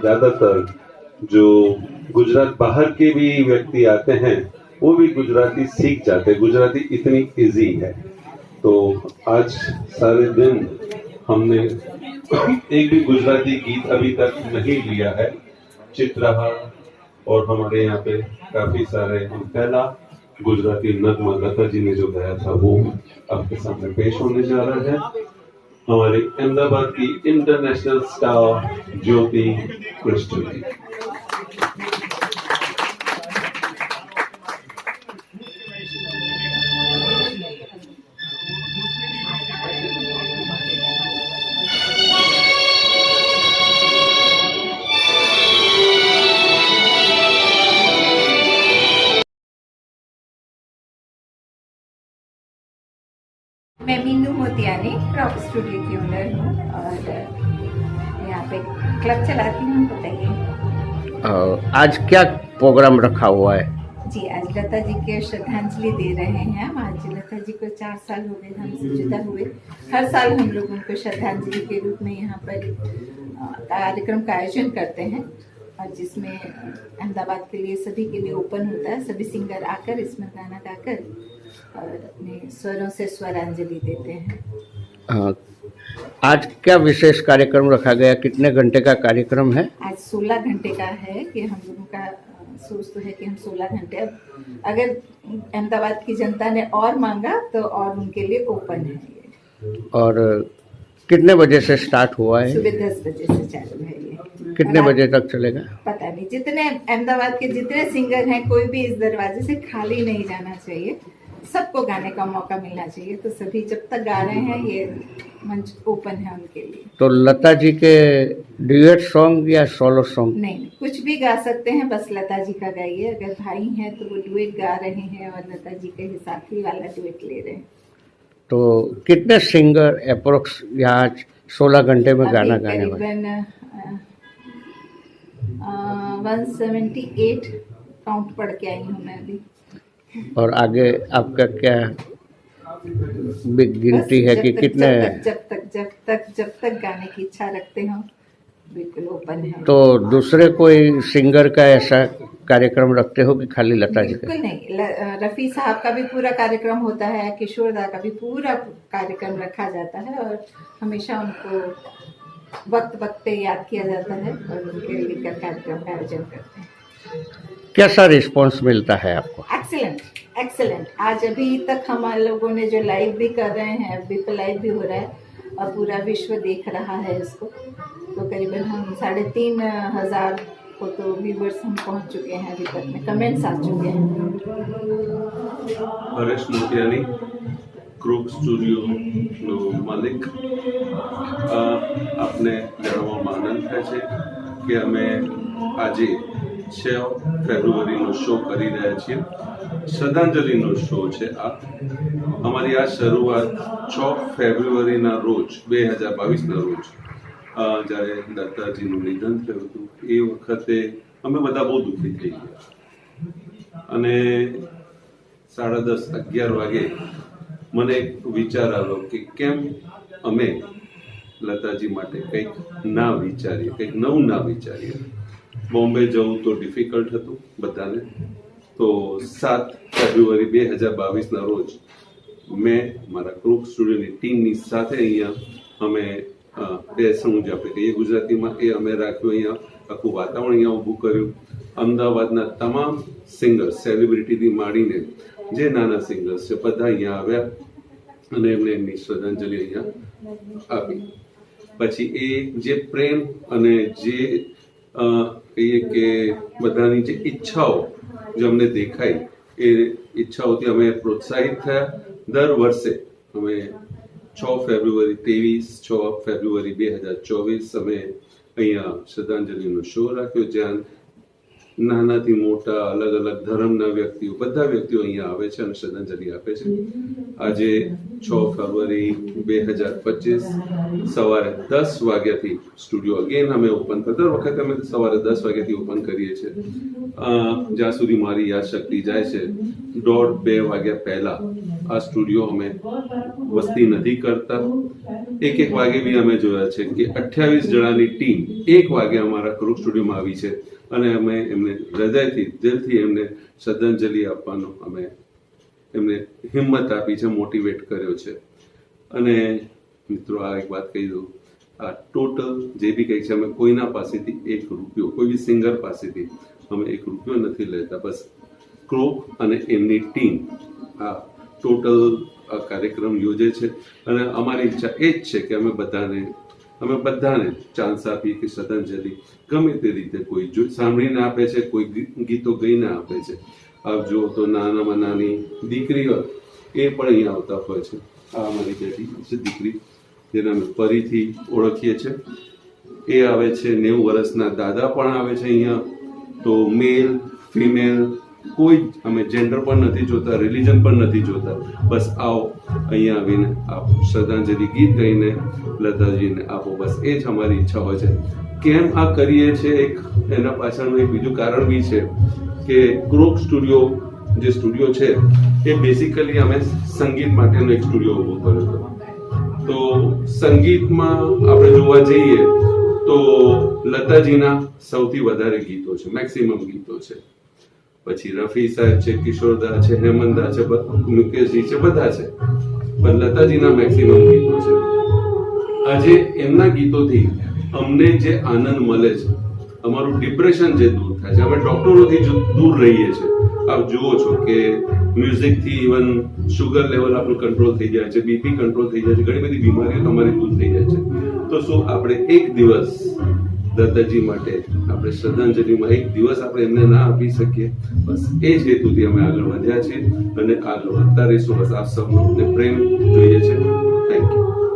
ज़्यादातर जो गुजरात बाहर के भी व्यक्ति आते हैं, वो भी गुजराती सीख जाते हैं। गुजराती इतनी इजी है। तो आज सारे दिन हमने एक भी गुजराती गीत अभी तक नहीं लिया है। चित्रहार और हमारे यहाँ पे काफ़ी सारे पहला गुजराती नगमा लता जी ने जो गाया था, वो आपके सामने पेश होने जा रहा है। हमारे अहमदाबाद की इंटरनेशनल स्टार ज्योति कृष्ण जी मैं मीनू मोतियानी क्रॉप स्टूडियो की ओनर हूँ और यहाँ पे क्लब चलाती हूँ बताइए। आज क्या प्रोग्राम रखा हुआ है? जी आज लता जी के श्रद्धांजलि दे रहे हैं हम। आज लता जी को चार साल हो गए हमसे जुदा हुए। हर साल हम लोग उनको श्रद्धांजलि के रूप में यहाँ पर कार्यक्रम का आयोजन करते हैं। और जिसमें अहमदाबाद के लिए सभी के लिए ओपन होता है। सभी सिंगर आकर इसमें गाना गाकर और अपने स्वरों से स्वरांजलि देते हैं। आज क्या विशेष कार्यक्रम रखा गया? कितने घंटे का कार्यक्रम है? आज 16 घंटे का है कि हम लोगों का सोच तो है कि हम 16 घंटे अब अगर अहमदाबाद की जनता ने और मांगा तो और उनके लिए ओपन है और कितने बजे से स्टार्ट हुआ है? सुबह दस बजे से चालू है ये। कितने बजे तक चलेगा? पता नहीं जितने अहमदाबाद के जितने सिंगर हैं कोई भी इस दरवाजे से खाली नहीं जाना चाहिए। सबको गाने का मौका मिलना चाहिए। तो सभी जब तक गा रहे हैं ये मंच ओपन है उनके लिए। तो लता जी के ड्यूएट सॉन्ग या सोलो सॉन्ग? नहीं नहीं कुछ भी गा सकते हैं बस लता जी का गाइए। अगर भाई हैं तो वो डुएट गा रहे हैं और लता जी के हिसाब ही वाला डुएट ले रहे हैं। तो कितने सिंगर अप्रोक्स यहाँ सोलह घंटे में गाना गाने वाले? वन सेवेंटी एट काउंट पढ़ के आई हूँ मैं अभी। और आगे आपका क्या बिग गिनती है कि कितने जब तक जब तक जब तक जब तक गाने की इच्छा रखते हो बिल्कुल ओपन है। तो दूसरे कोई सिंगर का ऐसा कार्यक्रम रखते हो कि खाली लता जी बिल्कुल नहीं। रफ़ी साहब का भी पूरा कार्यक्रम होता है किशोर दा का भी पूरा कार्यक्रम रखा जाता है और हमेशा उनको वक्त वक्त पे याद किया जाता है और उनके लेकर कार्यक्रम का आयोजन करते हैं। कैसा रिस्पांस मिलता है आपको एक्सेलेंट एक्सेलेंट आज अभी तक हम लोगों ने जो लाइव भी कर रहे हैं अभी पे लाइव भी हो रहा है और पूरा विश्व देख रहा है इसको तो करीबन हम साढ़े तीन हजार को तो व्यूवर्स हम पहुंच चुके हैं अभी तक में कमेंट्स आ चुके हैं હરેશ મોતિયાની ક્રૂક સ્ટુડિયોનો માલિક અ, આપને જણાવવામાં આનંદ થાય છે કે અમે આજે છ ફેબ્રુઆરીનો શો કરી રહ્યા છીએ. શ્રદ્ધાંજલિનો શો છે આ. અમારી આ શરૂઆત છ ફેબ્રુઆરીના રોજ, બે હજાર બાવીસના રોજ જ્યારે દત્તાજીનું નિધન થયું હતું. એ વખતે અમે બધા બહુ દુઃખી થઈ ગયા. અને સાડા દસ, અગિયાર વાગે મને એક વિચાર આવ્યો કે કેમ અમે લતાજી માટે કંઈક ના વિચારીએ, કંઈક નવું ના વિચારીએ. બોમ્બે જવું તો ડિફિકલ્ટ હતું બધાને. તો સાત ફેબ્રુઆરી બે હજાર બાવીસના રોજ મેં મારા ક્રૂક સ્ટુડિયોની ટીમની સાથે અહીંયા અમે બેસણું જે આપણે કહીએ ગુજરાતીમાં એ અમે રાખ્યું અહીંયા. આખું વાતાવરણ અહીંયા ઊભું કર્યું. અમદાવાદના તમામ સિંગર્સ સેલિબ્રિટીથી માંડીને જે નાના સિંગર્સ છે, બધા અહીંયા આવ્યા અને એમને એમની શ્રદ્ધાંજલિ અહીંયા આપી. પછી એ જે પ્રેમ અને જે કહીએ કે બધાની જે ઈચ્છાઓ જે અમને દેખાઈ, એ ઈચ્છાઓથી અમે પ્રોત્સાહિત થયા. દર વર્ષે અમે છ ફેબ્રુઆરી ત્રેવીસ, છ ફેબ્રુઆરી બે હજાર ચોવીસ અમે અહીંયા શ્રદ્ધાંજલિનો શો રાખ્યો. જ્યાં નાનાથી મોટા, અલગ અલગ ધર્મના વ્યક્તિઓ, બધા વ્યક્તિઓ અહીંયા આવે છે અને શ્રદ્ધાંજલિ આપે છે. આજે છ ફેબ્રુઆરી બે હજાર પચીસ સવારે દસ વાગ્યાથી સ્ટુડિયો અગેન અમે ઓપન દર વખતે અમે સવારે દસ વાગ્યાથી ઓપન કરીએ છીએ. જ્યાં સુધી મારી યાદશક્તિ જાય છે, દોઢ બે વાગ્યા પહેલા આ સ્ટુડિયો અમે વસ્તી નથી કરતા. એક એક વાગે બી અમે જોયા છે કે અઠ્યાવીસ જણાની ટીમ એક વાગે અમારા ક્રુક સ્ટુડિયોમાં આવી છે. અને અમે એમને હૃદયથી, દિલથી એમને શ્રદ્ધાંજલિ આપવાનો અમે એમને હિંમત આપી છે મોટિવેટ કર્યો છે. અને મિત્રો, આ એક વાત કહી દઉં. આ ટોટલ જે બી કંઈક છે, અમે કોઈના પાસેથી એક રૂપિયો, કોઈ બી સિંગર પાસેથી અમે એક રૂપિયો નથી લેતા. બસ ક્રોક અને એમની ટીમ આ ટોટલ આ કાર્યક્રમ યોજે છે. અને અમારી ઈચ્છા એ જ છે કે અમે બધાને અમે બધાને ચાન્સ આપીએ કે શ્રદ્ધાંજલિ ગમે તે રીતે કોઈ સાંભળીને આપે છે, કોઈ ગીતો ગઈને આપે છે. આપ જુઓ તો નાનામાં નાની દીકરીઓ એ પણ અહીંયા આવતા હોય છે. આ અમારી બેટી દીકરી. જેને અમે ફરીથી ઓળખીએ છીએ એ આવે છે નેવું વર્ષના દાદા પણ આવે છે અહીંયા. તો મેલ ફિમેલ કોઈ અમે જેન્ડર પણ નથી જોતા રિલિજન પણ નથી જોતા. બસ આવો, અહીંયા આવીને આપો શ્રદ્ધાંજલિ ગીત ગાઈને લતાજીને આપો. બસ એ જ અમારી ઈચ્છા હોય છે. કેમ આ કરીએ છીએ એક એના પાછળનું એક બીજું કારણ બી છે કે ક્રોક સ્ટુડિયો જે સ્ટુડિયો છે, એ બેસિકલી અમે સંગીત માટેનો એક સ્ટુડિયો ઊભો કર્યો હતો. તો સંગીતમાં આપણે જોવા જઈએ તો લતાજીના સૌથી વધારે ગીતો છે મેક્સિમમ ગીતો છે. પછી રફી સાહેબ છે કિશોરદા છે હેમંતદા છે મુકેશજી છે, બધા છે. પણ લતાજીના મેક્સિમમ ગીતો છે. આજે એમના ગીતોથી અમને જે આનંદ મળે છે, અમારું ડિપ્રેશન જે દૂર થાય છે, અમે ડોક્ટરોથી દૂર રહીએ છીએ આપ જુઓ છો કે મ્યુઝિકથી ઇવન શુગર લેવલ આપણું કંટ્રોલ થઈ જાય છે બીપી કંટ્રોલ થઈ જાય છે, ઘણી બધી બીમારીઓ તમારી દૂર થઈ જાય છે. તો શું આપણે એક દિવસ દત્તાજી માટે આપણે શ્રદ્ધાંજલિમાં એક દિવસ આપણે એમને ના આપી શકીએ. બસ એ જ હેતુથી અમે આગળ વધ્યા છીએ અને આગળ વધતા રહીશું. બસ આપ સૌનો પ્રેમ જોઈએ છે. Thank you